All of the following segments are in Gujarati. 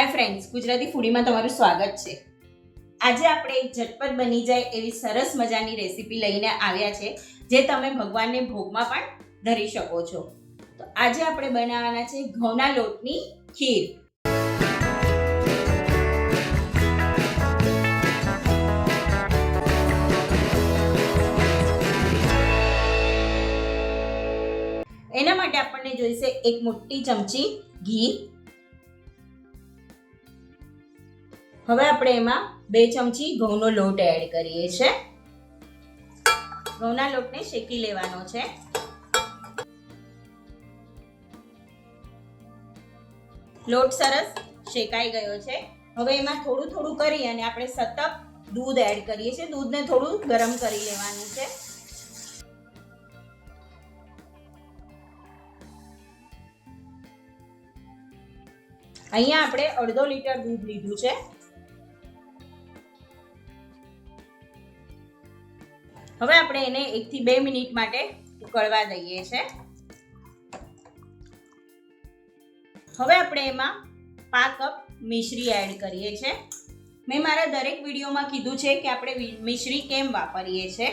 હાય ફ્રેન્ડ્સ ગુજરાતી ફૂડીમાં તમારું સ્વાગત છે. આજે આપણે ઝટપટ બની જાય એવી સરસ મજાની રેસીપી લઈને આવ્યા છે, જે તમે ભગવાનને ભોગમાં પણ ધરી શકો છો. તો આજે આપણે બનાવવાના છે ઘઉંના લોટની ખીર. એના માટે આપણને જોઈશે એક મોટી ચમચી ઘી હવે આપણે એમાં બે ચમચી ઘઉંનો લોટ એડ કરીએ છે. ઘઉંના લોટને શેકી લેવાનો છે. લોટ સરસ શેકાઈ ગયો છે. હવે એમાં થોડું થોડું કરી અને આપણે સતત દૂધ એડ કરીએ છીએ. દૂધને થોડું ગરમ કરી લેવાનું છે. અહીંયા આપણે અડધો લીટર દૂધ લીધું છે. હવે આપણે એને એકથી બે મિનિટ માટે ઉકળવા દઈએ છે. હવે આપણે એમાં પાંચ કપ મિશ્રી એડ કરીએ છે. મેં મારા દરેક વિડીયોમાં કીધું છે કે આપણે મિશ્રી કેમ વાપરીએ છે?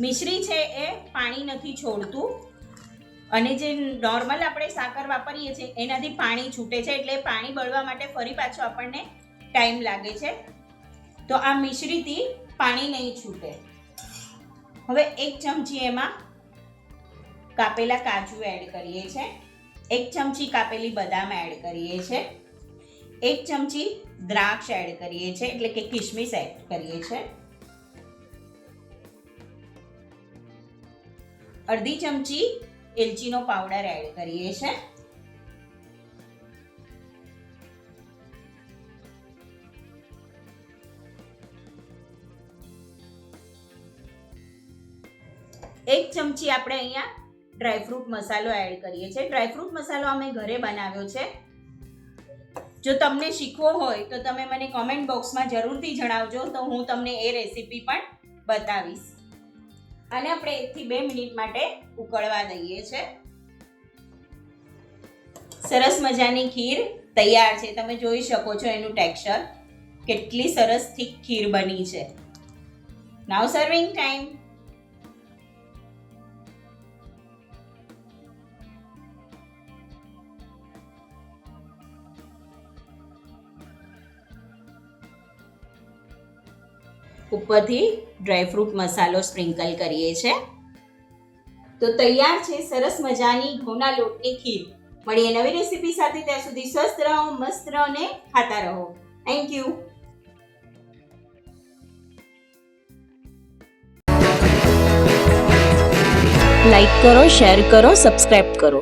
મિશ્રી છે એ પાણી નથી છોડતું. અને જે નોર્મલ આપણે સાકર વાપરીએ છીએ એનાથી પાણી છૂટે છે એટલે પાણી બળવા માટે ફરી પાછો આપણને ટાઈમ લાગે છે. તો આ મિશ્રીથી પાણી નહીં છૂટે. હવે એક ચમચી એમાં કાપેલા કાજુ એડ કરીએ છે. એક ચમચી કાપેલી બદામ એડ કરીએ છે. એક ચમચી દ્રાક્ષ એડ કરીએ છે, એટલે કે કિશમિશ એડ કરીએ છે. અડધી ચમચી એલચીનો પાવડર એડ કરીએ છે. એક ચમચી આપણે અહીંયા ડ્રાયફ્રૂટ મસાલો એડ કરીએ છીએ. ડ્રાયફ્રૂટ મસાલો અમે ઘરે બનાવ્યો છે. જો તમને શીખવો હોય તો તમે મને કોમેન્ટ બોક્સમાં જરૂરથી જણાવજો તો હું તમને એ રેસીપી પણ બતાવીશ. અને આપણે એકથી બે મિનિટ માટે ઉકળવા દઈએ છે. સરસ મજાની ખીર તૈયાર છે. તમે જોઈ શકો છો એનું ટેક્સચર કેટલી સરસ થીક ખીર બની છે. નાવ સર્વિંગ ટાઈમ ઉપરથી ડ્રાયફ્રૂટ મસાલો સ્પ્રિંકલ કરીએ છીએ. તો તૈયાર છે સરસ મજાની ઘઉંના લોટની ખીર. મળીએ નવી રેસીપી સાથે, ત્યાં સુધી સ્વસ્થ રહો, મસ્ત રહો અને ખાતા રહો. થેન્ક યુ લાઈક કરો શેર કરો સબસ્ક્રાઈબ કરો.